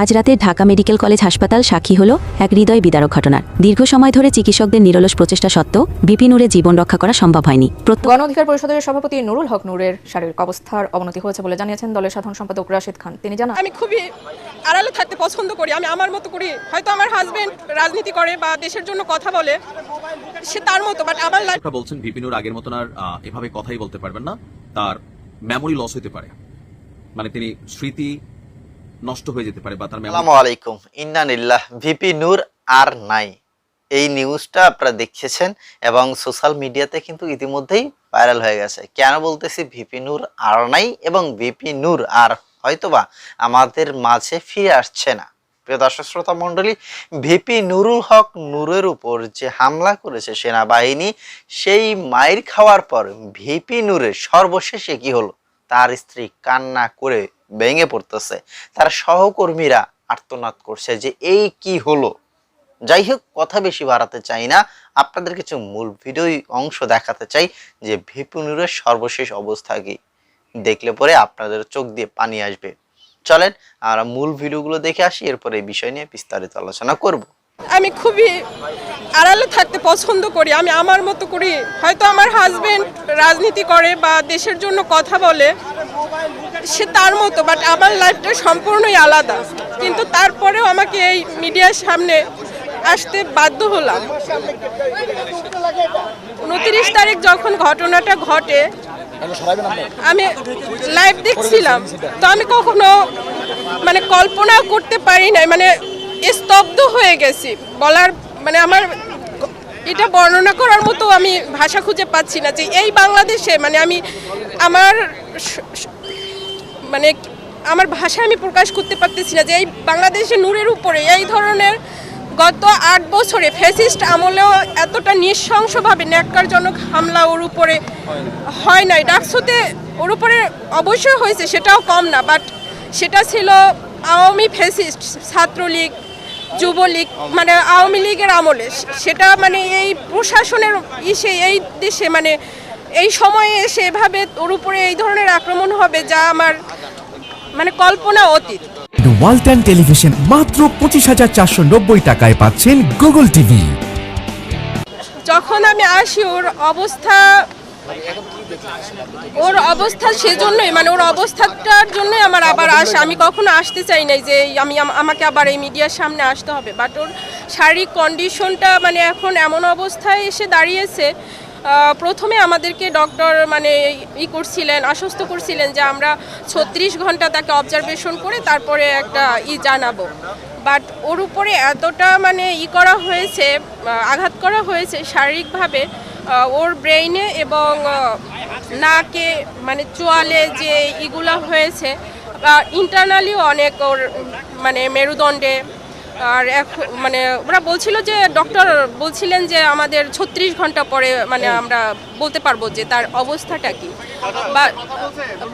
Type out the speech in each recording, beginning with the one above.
আজ রাতে Dhaka medical college হাসপাতাল সাক্ষী হল এক হৃদয় বিদারক ঘটনার। দীর্ঘ সময় ধরে চিকিৎসকদের নিরলস প্রচেষ্টা সত্ত্বেও বিপি নূরের জীবন রক্ষা করা সম্ভব হয়নি। প্রত্যেক গণ অধিকার পরিষদের সভাপতি নুরুল হক নূরের শারীরিক অবস্থার অবনতি হয়েছে বলে জানিয়েছেন দলের সাধারণ সম্পাদক রাশেদ খান। তিনি জানান আমি খুবই আড়ালে থাকতে পছন্দ করি। আমি আমার মতো করি। হয়তো আমার হাজবেন্ড রাজনীতি করে বা দেশের জন্য কথা বলে সে তার মতো বাট আমার লাইফ শিক্ষকরা বলছেন বিপিনুর আগের মতন আর এভাবে কথাই বলতে পারবেন না। তার মেমোরি লস হতে পারে। মানে তিনি স্মৃতি নষ্ট হয়ে যেতে পারে বা তার আলাইকুম। ইন্নানিল্লাহ ভিপি নূর আর নাই। এই নিউজটা আপনারা দেখেছেন এবং সোশ্যাল মিডিয়াতে কিন্তু ইতিমধ্যেই ভাইরাল হয়ে গেছে। কেন বলতেছি ভিপি নূর আর নাই এবং ভিপি নূর আর হয়তোবা আমাদের মাঝে ফিরে আসছে না। প্রিয় দর্শক শ্রোতা মণ্ডলী, ভিপি নুরুল হক নূরের উপর যে হামলা করেছে সেনাবাহিনী, সেই মায়ের খাওয়ার পর ভিপি নূরের সর্বশেষে কি হলো? তার স্ত্রী কান্না করে ভেঙে পড়তেছে। তার সহকর্মীরা আর্তনাদ করছে যে, এই কি হলো? যাই হোক, কথা বেশি বাড়াতে চাই না। আপনাদের কিছু মূল ভিডিও অংশ দেখাতে চাই যে ভিপুনুরের সর্বশেষ অবস্থা কি? দেখলে পরে আপনাদের চোখ দিয়ে পানি আসবে। চলেন, আমরা মূল ভিডিওগুলো দেখে আসি, এরপরে এই বিষয় নিয়ে বিস্তারিত আলোচনা করব। আমি খুবই আড়ালে থাকতে পছন্দ করি। আমি আমার মতো করি। হয়তো আমার হাজবেন্ড রাজনীতি করে বা দেশের জন্য কথা বলে, সে তার মতো বাট আমার লাইফটা সম্পূর্ণই আলাদা। কিন্তু তারপরেও আমাকে এই মিডিয়ার সামনে আসতে বাধ্য হলাম। উনত্রিশ তারিখ যখন ঘটনাটা ঘটে, আমি লাইভ দেখছিলাম। তো আমি কখনো মানে কল্পনাও করতে পারি নাই। মানে স্তব্ধ হয়ে গেছি। বলার মানে আমার এটা বর্ণনা করার মতো আমি ভাষা খুঁজে পাচ্ছি না যে এই বাংলাদেশে মানে আমি আমার মানে আমার ভাষা আমি প্রকাশ করতে পারতেছি না যে এই বাংলাদেশে নূরের উপরে এই ধরনের গত আট বছরে ফ্যাসিস্ট আমলেও এতটা নৃশংসভাবে ন্যাক্কারজনক হামলা ওর উপরে হয় নাই। ডাকসুতে ওর উপরে অবশ্যই হয়েছে, সেটাও কম না বাট সেটা ছিল আওয়ামী ফ্যাসিস্ট ছাত্রলীগ যুবলীগ মানে আওয়ামী লীগের আমলে সেটা মানে এই প্রশাসনের ইসে এই দেশে মানে এই সময়ে এসে এভাবে ওর উপরে এই ধরনের আক্রমণ হবে যা আমার মানে কল্পনা অতীত। ওয়ালটন টেলিভিশন মাত্র পঁচিশ হাজার চারশো নব্বই টাকায় পাচ্ছেন গুগল টিভি যখন আমি আসি ওর অবস্থা ওর অবস্থা সেজন্যই মানে ওর অবস্থাটার জন্যই আমার আবার আসা। আমি কখনো আসতে চাই নাই যে আমি আমাকে আবার এই মিডিয়ার সামনে আসতে হবে। বাট ওর শারীরিক কন্ডিশনটা মানে এখন এমন অবস্থায় এসে দাঁড়িয়েছে প্রথমে আমাদেরকে ডক্টর মানে ই করছিলেন, আশ্বস্ত করছিলেন যে আমরা ছত্রিশ ঘণ্টা তাকে অবজারভেশন করে তারপরে একটা ই জানাব। বাট ওর উপরে এতটা মানে ই করা হয়েছে আঘাত করা হয়েছে শারীরিকভাবে ওর ব্রেইনে এবং নাকে মানে চোয়ালে যে ইগুলা হয়েছে ইন্টারনালিও অনেক ওর মানে মেরুদণ্ডে আর এখন মানে ওরা বলছিল যে ডক্টর বলছিলেন যে আমাদের ছত্রিশ ঘণ্টা পরে মানে আমরা বলতে পারব যে তার অবস্থাটা কি।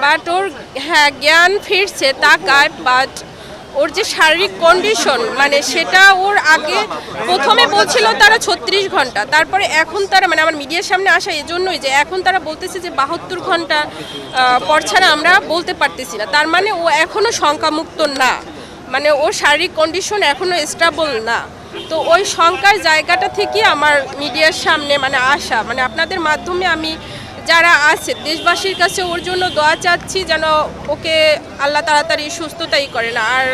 বাট ওর হ্যাঁ জ্ঞান ফিরছে তা গায়ে বাট ওর যে শারীরিক কন্ডিশন মানে সেটা ওর আগে প্রথমে বলছিল তারা ছত্রিশ ঘণ্টা, তারপরে এখন তারা মানে আমার মিডিয়ার সামনে আসা এজন্যই যে এখন তারা বলতেছে যে বাহাত্তর ঘণ্টা পর ছাড়া আমরা বলতে পারতেছি না। তার মানে ও এখনও শঙ্কামুক্ত না। মানে ওর শারীরিক কন্ডিশন এখনও স্টেবল না। তো ওই শঙ্কার জায়গাটা থেকে আমার মিডিয়ার সামনে মানে আসা। মানে আপনাদের মাধ্যমে আমি যারা আছে, দেশবাসীর কাছে ওর জন্য দোয়া চাচ্ছি যেন ওকে আল্লাহ তাড়াতাড়ি সুস্থতাই করে না। আর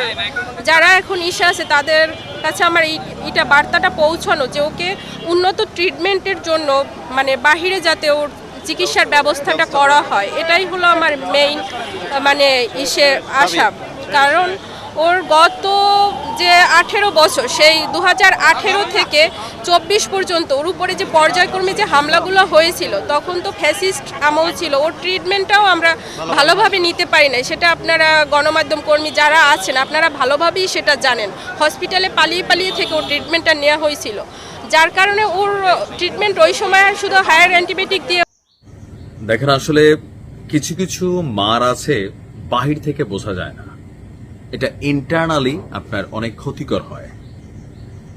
যারা এখন ইসে আছে, তাদের কাছে আমার এই এটা বার্তাটা পৌঁছানো যে ওকে উন্নত ট্রিটমেন্টের জন্য মানে বাহিরে যাতে ওর চিকিৎসার ব্যবস্থাটা করা হয়, এটাই হলো আমার মেইন মানে ইসে আশা। কারণ ওর গত যে আঠেরো বছর, সেই দু আঠেরো থেকে চব্বিশ পর্যন্ত ওর উপরে যে পর্যায়ক্রমে যে হামলাগুলো হয়েছিল, তখন তো ফ্যাসিস্ট আমল ছিল। ওর ট্রিটমেন্টটাও আমরা ভালোভাবে নিতে পারি না সেটা আপনারা গণমাধ্যম কর্মী যারা আছেন, আপনারা ভালোভাবেই সেটা জানেন। হসপিটালে পালিয়ে পালিয়ে থেকে ওর ট্রিটমেন্টটা নেওয়া হয়েছিল। যার কারণে ওর ট্রিটমেন্ট ওই সময় শুধু হায়ার অ্যান্টিবায়োটিক দিয়ে দেখেন, আসলে কিছু কিছু মার আছে, বাহির থেকে বোঝা যায় না। এটা ইন্টারনালি আপনার অনেক ক্ষতিকর হয়।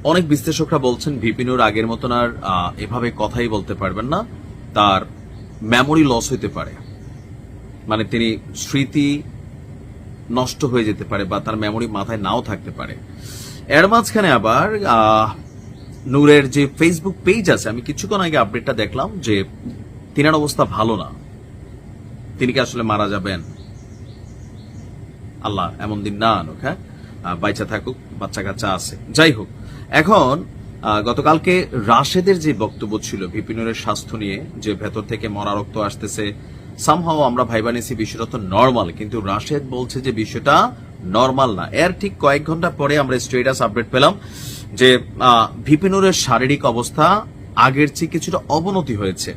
অনেক বিশ্লেষকরা বলছেন ভিপিনুর আগের মতন আর এভাবে কথাই বলতে পারবেন না। তার মেমোরি লস হইতে পারে। মানে তিনি স্মৃতি নষ্ট হয়ে যেতে পারে বা তার মেমোরি মাথায় নাও থাকতে পারে। এর মাঝখানে আবার নূরের যে ফেসবুক পেজ আছে, আমি কিছুক্ষণ আগে আপডেটটা দেখলাম যে তিনার অবস্থা ভালো না। তিনি কি আসলে মারা যাবেন? আল্লাহ এমন দিন না আনুক হ্যাঁ? বাইচা থাকুক বাচ্চা কাচ্চা আছে। যাই হোক, এখন গতকালকে রাশেদের যে বক্তব্য ছিল বিপিনের স্বাস্থ্য নিয়ে, যে ভেতর থেকে মরা রক্ত আসতেছে সামহাও আমরা ভাইবানিসি বিষয়টা তো নর্মাল কিন্তু রাশেদ বলছে যে বিষয়টা নর্মাল না। এর ঠিক কয়েক ঘণ্টা পরে আমরা স্টেটাস আপডেট পেলাম যে ভিপিনুরের শারীরিক অবস্থা আগের চেয়ে কিছুটা অবনতি হয়েছে।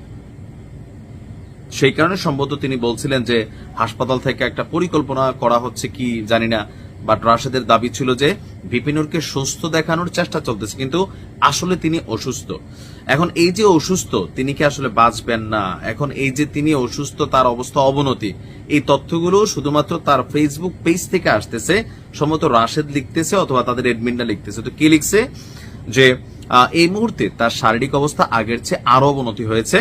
সেই কারণে সম্ভবত তিনি বলছিলেন যে হাসপাতাল থেকে একটা পরিকল্পনা করা হচ্ছে কি জানি না বাট রাশেদের দাবি ছিল যে বিপিনুরকে সুস্থ দেখানোর চেষ্টা চলতেছে, কিন্তু আসলে তিনি অসুস্থ। এখন এই যে অসুস্থ, তিনি কি আসলে বাঁচবেন না? এখন এই যে তিনি অসুস্থ, তার অবস্থা অবনতি, এই তথ্যগুলো শুধুমাত্র তার ফেসবুক পেজ থেকে আসতেছে, সম্ভবত রাশেদ লিখতেছে অথবা তাদের এডমিনরা লিখতেছে। তো কি লিখছে? যে এই মুহূর্তে তার শারীরিক অবস্থা আগের চেয়ে আরও অবনতি হয়েছে।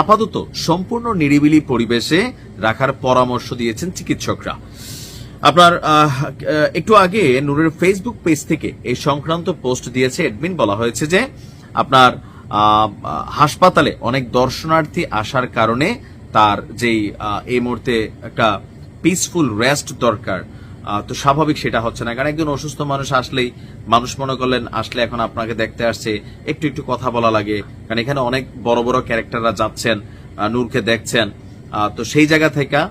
আপাতত সম্পূর্ণ নিরিবিলি পরিবেশে রাখার পরামর্শ দিয়েছেন চিকিৎসকরা। আপনার একটু আগে নূরের ফেসবুক পেজ থেকে এই সংক্রান্ত পোস্ট দিয়েছে এডমিন বলা হয়েছে যে আপনার হাসপাতালে অনেক দর্শনার্থী আসার কারণে তার যেই এই মুহূর্তে একটা পিসফুল রেস্ট দরকার। তো স্বাভাবিক সেটা হচ্ছে না। কারণ একজন অসুস্থ মানুষ আসলেই, মানুষ মনে করলেন, আসলে এখন আপনাকে দেখতে আসছে, একটু একটু কথা বলা লাগে। কারণ এখানে অনেক বড় বড় ক্যারেক্টাররা যাচ্ছেন নূরকে দেখছেন। তো সেই জায়গা থেকে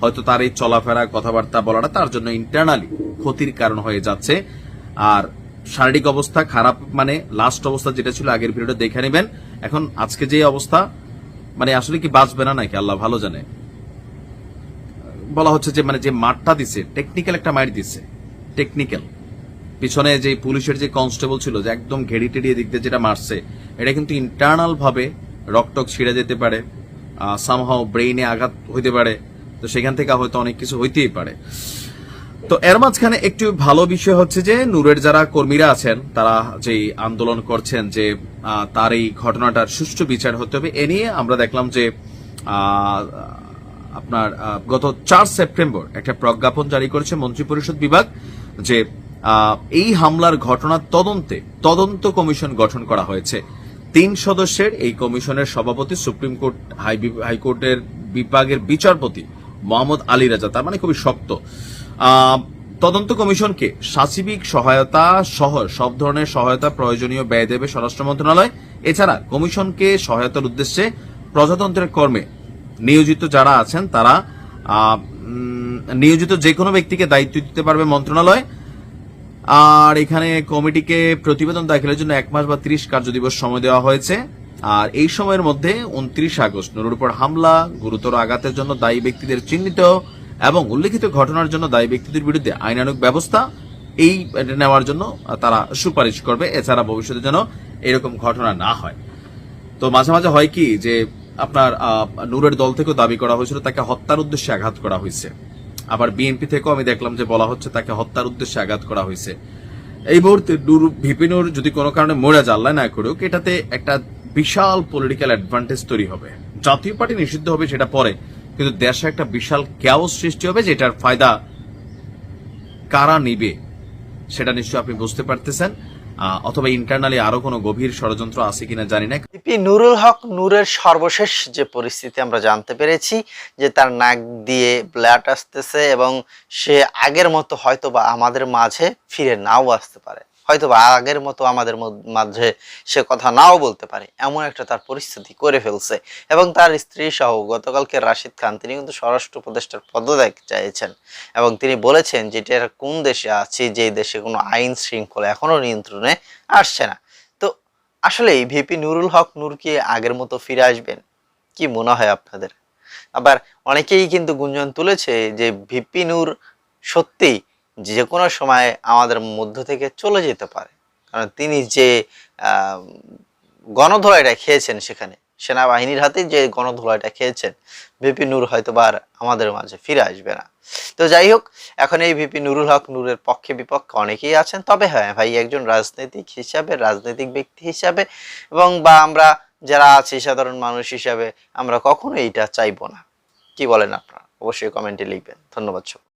হয়তো তার এই চলাফেরা, কথাবার্তা বলাটা তার জন্য ইন্টারনালি ক্ষতির কারণ হয়ে যাচ্ছে। আর শারীরিক অবস্থা খারাপ মানে লাস্ট অবস্থা যেটা ছিল, আগের ভিডিওটা দেখে নেবেন। এখন আজকে যে অবস্থা মানে আসলে কি বাঁচবে না নাকি, আল্লাহ ভালো জানে। বলা হচ্ছে যে মানে যে মাঠটা দিছে টেকনিক্যাল একটা মাইট দিছে টেকনিক্যাল পিছনে যে পুলিশের যে কনস্টেবল ছিল, যে একদম ঘেড়ি টেড়িয়ে দিক দিয়ে যেটা মারছে, এটা কিন্তু ইন্টারনাল ভাবে রকটক ছিঁড়ে যেতে পারে সামহাও ব্রেইনে আঘাত হইতে পারে। তো সেখান থেকে হয়তো অনেক কিছু হইতেই পারে। তো এর মাঝখানে একটু ভালো বিষয় হচ্ছে যে, নূরের যারা কর্মীরা আছেন, তারা যেই আন্দোলন করছেন যে তার এই ঘটনাটার সুষ্ঠু বিচার হতে হবে, এ নিয়ে আমরা দেখলাম যে আপনার গত চার সেপ্টেম্বর একটা প্রজ্ঞাপন জারি করেছে মন্ত্রিপরিষদ বিভাগ যে এই হামলার ঘটনার তদন্তে তদন্ত কমিশন গঠন করা হয়েছে। তিন সদস্যের এই কমিশনের সভাপতি, সুপ্রিম কোর্ট হাইকোর্টের বিভাগের বিচারপতি মোহাম্মদ আলী রাজা, তার মানে খুবই শক্ত। তদন্ত কমিশনকে সাচিবিক সহায়তা সহ সব ধরনের সহায়তা প্রয়োজনীয় ব্যয় দেবে স্বরাষ্ট্র মন্ত্রণালয়। এছাড়া কমিশনকে সহায়তার উদ্দেশ্যে প্রজাতন্ত্রের কর্মে নিয়োজিত যারা আছেন, তারা নিয়োজিত যে কোনো ব্যক্তিকে দায়িত্ব দিতে পারবে মন্ত্রণালয়। আর এখানে কমিটিকে প্রতিবেদন দাখিলের জন্য এক মাস বা ত্রিশ কার্যদিবস সময় দেওয়া হয়েছে। আর এই সময়ের মধ্যে উনত্রিশ আগস্ট নুরুর উপর হামলা, গুরুতর আঘাতের জন্য দায়ী ব্যক্তিদের চিহ্নিত এবং উল্লেখিত ঘটনার জন্য দায়ী ব্যক্তিদের বিরুদ্ধে আইনানুগ ব্যবস্থা, এই নেওয়ার জন্য তারা সুপারিশ করবে। এছাড়া ভবিষ্যতে যেন এরকম ঘটনা না হয়। তো মাঝে মাঝে হয় কি যে আপনার নূরের দল থেকেও দাবি করা হয়েছিল, তাকে হত্যার উদ্দেশ্যে আঘাত করা হয়েছে। আবার বিএনপি থেকেও আমি দেখলাম যে বলা হচ্ছে তাকে হত্যার উদ্দেশ্যে আঘাত করা হয়েছে। এই মুহূর্তে নূর ভিপিনুর যদি কোনো কারণে মরে জাল্লা না করুক, এটাতে একটা বিশাল পলিটিক্যাল অ্যাডভান্টেজ তৈরি হবে। জাতীয় পার্টি নিষিদ্ধ হবে সেটা পরে, কিন্তু দেশে একটা বিশাল ক্যাওস সৃষ্টি হবে যেটার ফায়দা কারা নিবে, সেটা নিশ্চয়ই আপনি বুঝতে পারতেছেন। অথবা ইন্টারনালি আরও কোনো গভীর ষড়যন্ত্র আছে কিনা জানি না। পি নুরুল হক নূরের সর্বশেষ যে পরিস্থিতি আমরা জানতে পেরেছি, যে তার নাক দিয়ে ব্লাড আসতেছে এবং সে আগের মতো হয়তো বা আমাদের মাঝে ফিরে নাও আসতে পারে। হয়তো বা আগের মতো আমাদের মাঝে সে কথা নাও বলতে পারে। এমন একটা তার পরিস্থিতি করে ফেলছে। এবং তার স্ত্রী সহ গতকালকে রাশিদ খান, তিনি কিন্তু স্বরাষ্ট্র উপদেষ্টার পদত্যাগ চাইছেন। এবং তিনি বলেছেন যে, এটা কোন দেশে আছে, যে দেশে কোনো আইন শৃঙ্খলা এখনও নিয়ন্ত্রণে আসছে না? তো আসলে ভিপি নুরুল হক নূর কি আগের মতো ফিরে আসবেন? কি মনে হয় আপনাদের? আবার অনেকেই কিন্তু গুঞ্জন তুলেছে যে, ভিপি নূর সত্যি যে কোনো সময় আমাদের মধ্য থেকে চলে যেতে পারে। কারণ তিনি যে গণধোলাইটা খেয়েছেন সেখানে, সেনাবাহিনীর হাতে যে গণধোলাইটা খেয়েছেন, ভিপি নূর হয়তো বা আর আমাদের মাঝে ফিরে আসবে না। তো যাই হোক, এখন এই ভিপি নুরুল হক নূরের পক্ষে বিপক্ষে অনেকেই আছেন, তবে হ্যাঁ ভাই, একজন রাজনৈতিক হিসাবে, রাজনৈতিক ব্যক্তি হিসাবে, এবং বা আমরা যারা আছি, সাধারণ মানুষ হিসাবে, আমরা কখনো এইটা চাইব না। কি বলেন আপনারা? অবশ্যই কমেন্টে লিখবেন। ধন্যবাদ